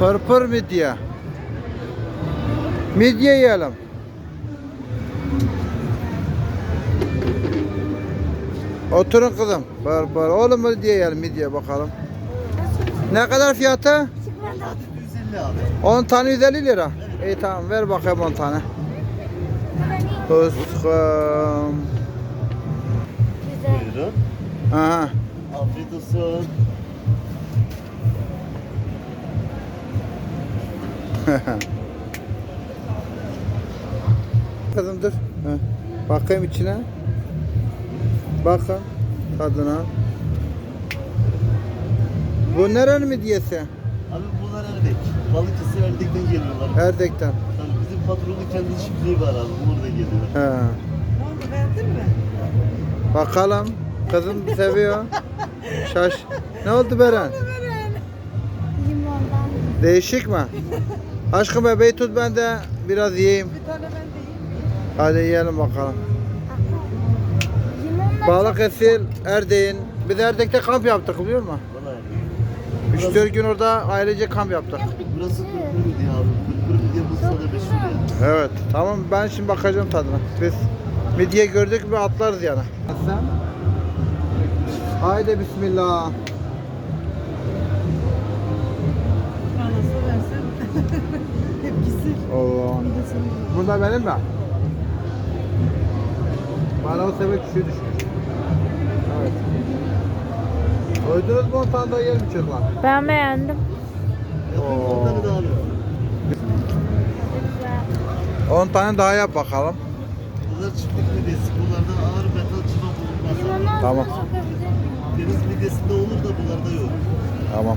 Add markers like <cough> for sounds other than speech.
Pırpır midye. Midye yiyelim. Oturun kızım. Pırpır. Oğlum midye yiyelim midye bakalım. Ne kadar fiyatı? 150 abi. 10 tane 150 lira. İyi tamam ver bakayım 10 tane. Fıskım. Buyurun. Aha. Afiyet olsun. <laughs> Kızım dur. Heh. Bakayım içine. Bakın tadına. Bu nerenin midyesi? Abi bunlar Erdek. Balıkesir Erdek'ten geliyorlar. Erdek'ten. Tabii bizim patronun kendi çiftliği var abi. Orada geliyor. He. Ne oldu beğendin mi? Bakalım. Kızım seviyor. Şaş. Ne oldu Beren? Limondan. Değişik mi? <laughs> Aşkım bebeği tut ben de biraz yiyeyim. Bir tane ben de yiyeyim. Hadi yiyelim bakalım. Balıkesir, Erdek'in. Biz Erdek'te kamp yaptık biliyor musun? Vallahi. 3-4 gün orada ailece kamp yaptık. Burası Kırkır diye abi. Kırkır diye Bursa'da meşhur ya. Evet. Tamam ben şimdi bakacağım tadına. Biz midye gördük mü atlarız yana. Sen? Haydi bismillah. Allah. Bunda benim mi? Bana o sefer kişi düşmüş. Evet. Koydunuz mu 10 tane daha yerim çocuklar? Ben beğendim. Yapayım Oo. 10 tane daha alıyorum. Güzel. 10 tane daha yap bakalım. Bunlar çiftlik midyesi. Bunlarda ağır metal çıba bulunmaz. Tamam. Deniz midyesinde olur da bunlarda yok. Tamam.